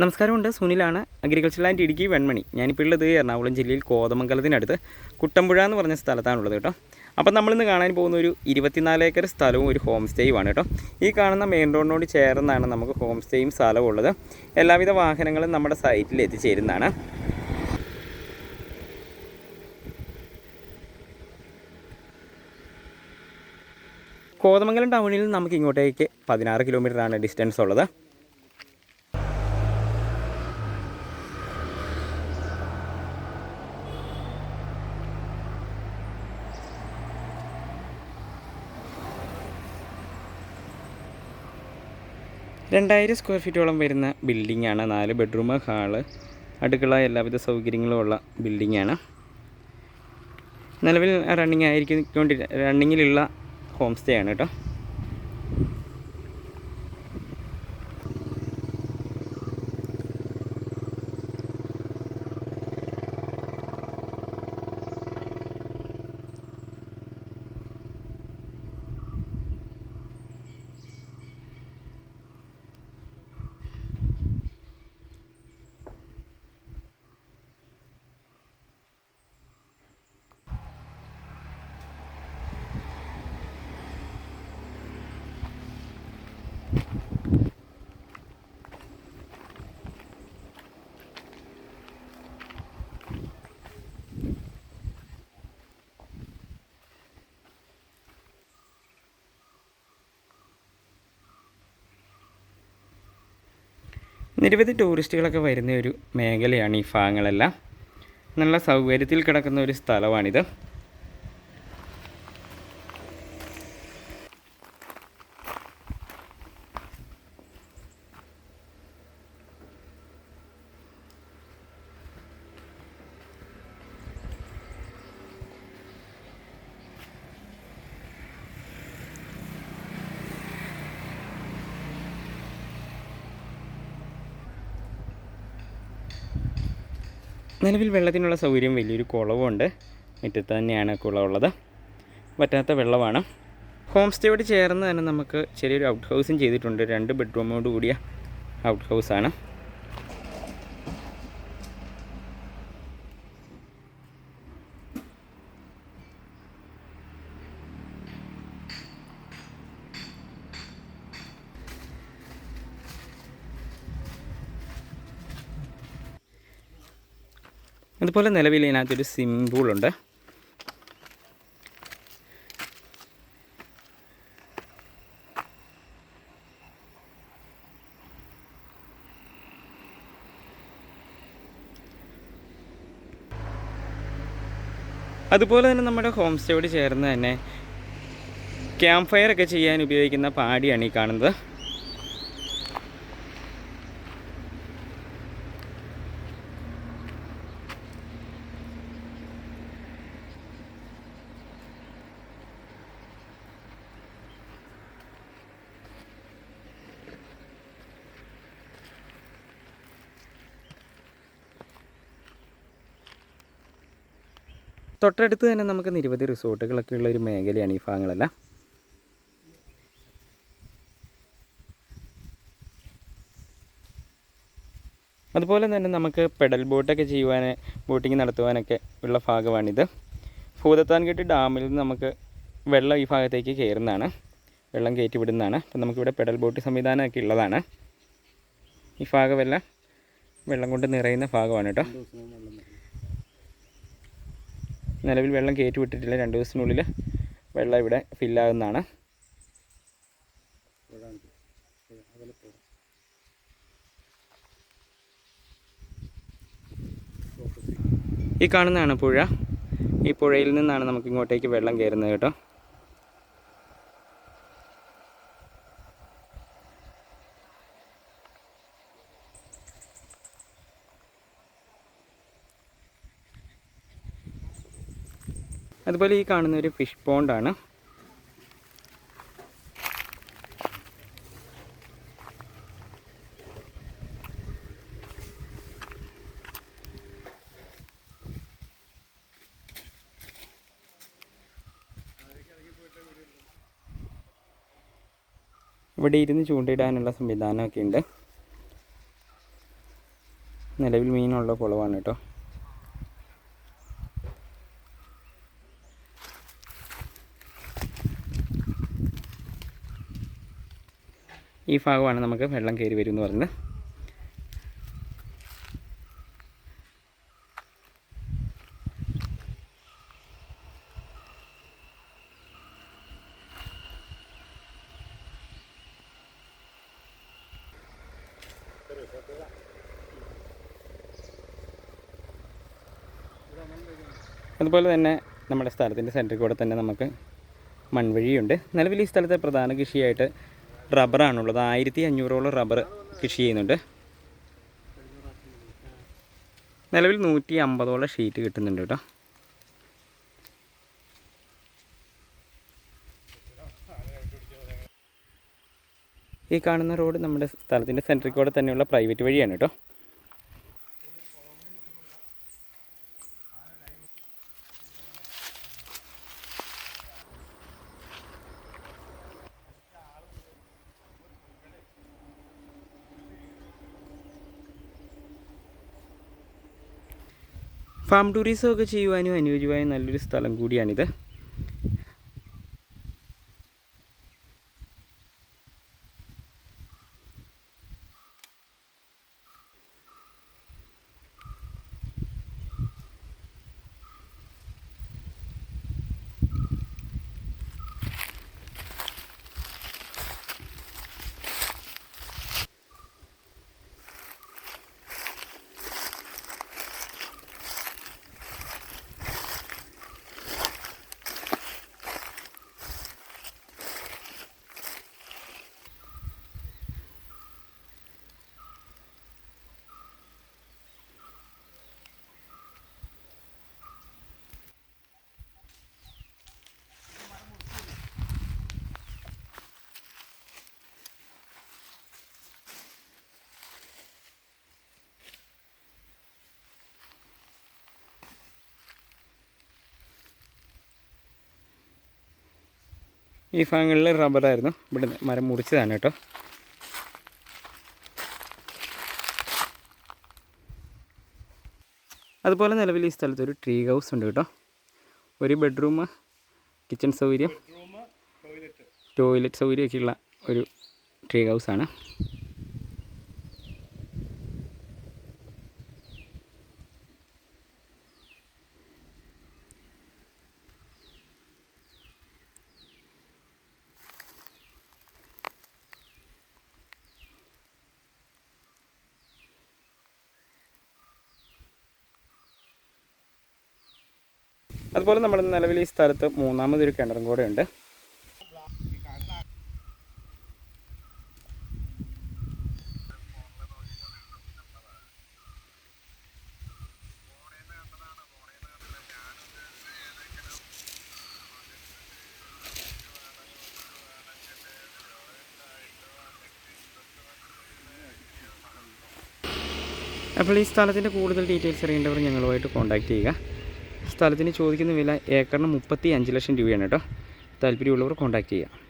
നമസ്കാരമുണ്ട്. സുനിലാണ് agriculture land Idukki Venmani. ഞാനിപ്പോൾ ഉള്ളത് എറണാകുളം ജില്ലയിൽ കോതമംഗലത്തിനടുത്ത് കുട്ടമ്പുഴ എന്ന് പറഞ്ഞ സ്ഥലത്താണുള്ളത് കേട്ടോ. അപ്പം നമ്മളിന്ന് കാണാൻ പോകുന്ന ഒരു ഇരുപത്തിനാല് ഏക്കർ സ്ഥലവും ഒരു ഹോം സ്റ്റേയുമാണ് കേട്ടോ. ഈ കാണുന്ന മെയിൻ റോഡിനോട് ചേർന്നാണ് നമുക്ക് ഹോം സ്റ്റേയും സ്ഥലവും ഉള്ളത്. എല്ലാവിധ വാഹനങ്ങളും നമ്മുടെ സൈറ്റിൽ എത്തിച്ചേരുന്നതാണ്. കോതമംഗലം ടൗണിൽ നമുക്ക് ഇങ്ങോട്ടേക്ക് പതിനാറ് കിലോമീറ്ററാണ് ഡിസ്റ്റൻസ് ഉള്ളത്. രണ്ടായിരം സ്ക്വയർ ഫീറ്റോളം വരുന്ന ബിൽഡിങ്ങാണ് നാല് ബെഡ്റൂം ഹാൾ അടുക്കള എല്ലാവിധ സൗകര്യങ്ങളും ഉള്ള ബിൽഡിങ്ങാണ് നിലവിൽ റണ്ണിങ് ആയിരിക്കും റണ്ണിങ്ങിലുള്ള ഹോം സ്റ്റേ ആണ് കേട്ടോ. നിരവധി ടൂറിസ്റ്റുകളൊക്കെ വരുന്ന ഒരു മേഖലയാണ് ഈ ഭാഗങ്ങളെല്ലാം. നല്ല സൗകര്യത്തിൽ കിടക്കുന്ന ഒരു സ്ഥലമാണിത്. നിലവിൽ വെള്ളത്തിനുള്ള സൗകര്യം വലിയൊരു കുളവുണ്ട്. മുറ്റത്ത് തന്നെയാണ് കുളമുള്ളത് പറ്റാത്ത വെള്ളമാണ്. ഹോം സ്റ്റേയോട് ചേർന്ന് തന്നെ നമുക്ക് ചെറിയൊരു ഔട്ട് ഹൗസും ചെയ്തിട്ടുണ്ട്. രണ്ട് ബെഡ്റൂമോട് കൂടിയ ഔട്ട് ഹൗസാണ് അതുപോലെ നിലവിൽ ഇതിനകത്തൊരു സിമ്പിളുണ്ട് പൂളുണ്ട് അതുപോലെ തന്നെ നമ്മുടെ ഹോം സ്റ്റേയോട് ചേർന്ന് തന്നെ ക്യാമ്പ് ഫയർ ഒക്കെ ചെയ്യാൻ ഉപയോഗിക്കുന്ന പാടിയാണ് ഈ കാണുന്നത്. തൊട്ടടുത്ത് തന്നെ നമുക്ക് നിരവധി റിസോർട്ടുകളൊക്കെ ഉള്ള ഒരു മേഖലയാണ് ഈ ഭാഗങ്ങളെല്ലാം. അതുപോലെ തന്നെ നമുക്ക് പെഡൽ ബോട്ടൊക്കെ ചെയ്യുവാൻ ബോട്ടിങ് നടത്തുവാനൊക്കെ ഉള്ള ഭാഗമാണിത്. ഭൂതത്താൻകെട്ട് ഡാമിൽ നിന്ന് നമുക്ക് വെള്ളം ഈ ഭാഗത്തേക്ക് കയറുന്നതാണ്. വെള്ളം കയറ്റി വിടുന്നതാണ് അപ്പം നമുക്കിവിടെ പെഡൽ ബോട്ട് സംവിധാനമൊക്കെ ഉള്ളതാണ്. ഈ ഭാഗമെല്ലാം വെള്ളം കൊണ്ട് നിറയുന്ന ഭാഗമാണ് കേട്ടോ. നിലവിൽ വെള്ളം കയറ്റി വിട്ടിട്ടില്ല. രണ്ട് ദിവസത്തിനുള്ളിൽ വെള്ളം ഇവിടെ ഫില്ലാകുന്നതാണ് ഈ കാണുന്നതാണ് പുഴ. ഈ പുഴയിൽ നിന്നാണ് നമുക്ക് ഇങ്ങോട്ടേക്ക് വെള്ളം കയറുന്നത് കേട്ടോ. അതുപോലെ ഈ കാണുന്ന ഒരു ഫിഷ് പോണ്ടാണ് ഇവിടെ ഇരുന്ന് ചൂണ്ടയിടാനുള്ള സംവിധാനമൊക്കെ ഉണ്ട്. നിലവിൽ മീനുള്ള കുളവാണ് കേട്ടോ. ഈ ഭാഗമാണ് നമുക്ക് വെള്ളം കയറി വരും എന്ന് പറഞ്ഞത് അതുപോലെ തന്നെ നമ്മുടെ സ്ഥലത്തിന്റെ സെന്ററിൽ കൂടെ തന്നെ നമുക്ക് മൺവഴിയുണ്ട്. നിലവിൽ ഈ സ്ഥലത്തെ പ്രധാന കൃഷിയായിട്ട് റബ്ബറാണുള്ളത്. ആയിരത്തി അഞ്ഞൂറോളം റബ്ബർ കൃഷി ചെയ്യുന്നുണ്ട്. നിലവിൽ നൂറ്റി അമ്പതോളം ഷീറ്റ് കിട്ടുന്നുണ്ട് കേട്ടോ. ഈ കാണുന്ന റോഡ് നമ്മുടെ സ്ഥലത്തിന്റെ സെൻട്രിൽ കൂടെ തന്നെയുള്ള പ്രൈവറ്റ് വഴിയാണ് കേട്ടോ. ഫാം ടൂറിസം ഒക്കെ ചെയ്യുവാനും അനുയോജ്യമായ നല്ലൊരു സ്ഥലം കൂടിയാണിത്. ഈ ഭാഗങ്ങളിൽ റബ്ബറായിരുന്നു. ഇവിടെ മരം മുറിച്ചതാണ് കേട്ടോ. അതുപോലെ നിലവിൽ ഈ സ്ഥലത്ത് ഒരു ട്രീ ഹൗസ് ഉണ്ട് കേട്ടോ. ഒരു ബെഡ്റൂം കിച്ചൺ സൗകര്യം ടോയ്ലറ്റ് സൗകര്യമൊക്കെയുള്ള ഒരു ട്രീ ഹൗസാണ് അതുപോലെ നമ്മുടെ നിലവിൽ ഈ സ്ഥലത്ത് മൂന്നാമതൊരു കിണറും കൂടെ ഉണ്ട്. അപ്പോൾ ഈ സ്ഥലത്തിന്റെ കൂടുതൽ ഡീറ്റെയിൽസ് അറിയേണ്ടവർ ഞങ്ങളുമായിട്ട് കോൺടാക്റ്റ് ചെയ്യുക. സ്ഥലത്തിന് ചോദിക്കുന്ന വില ഏക്കറിന് മുപ്പത്തി അഞ്ച് ലക്ഷം രൂപയാണ് കേട്ടോ. താല്പര്യമുള്ളവർ കോൺടാക്റ്റ് ചെയ്യുക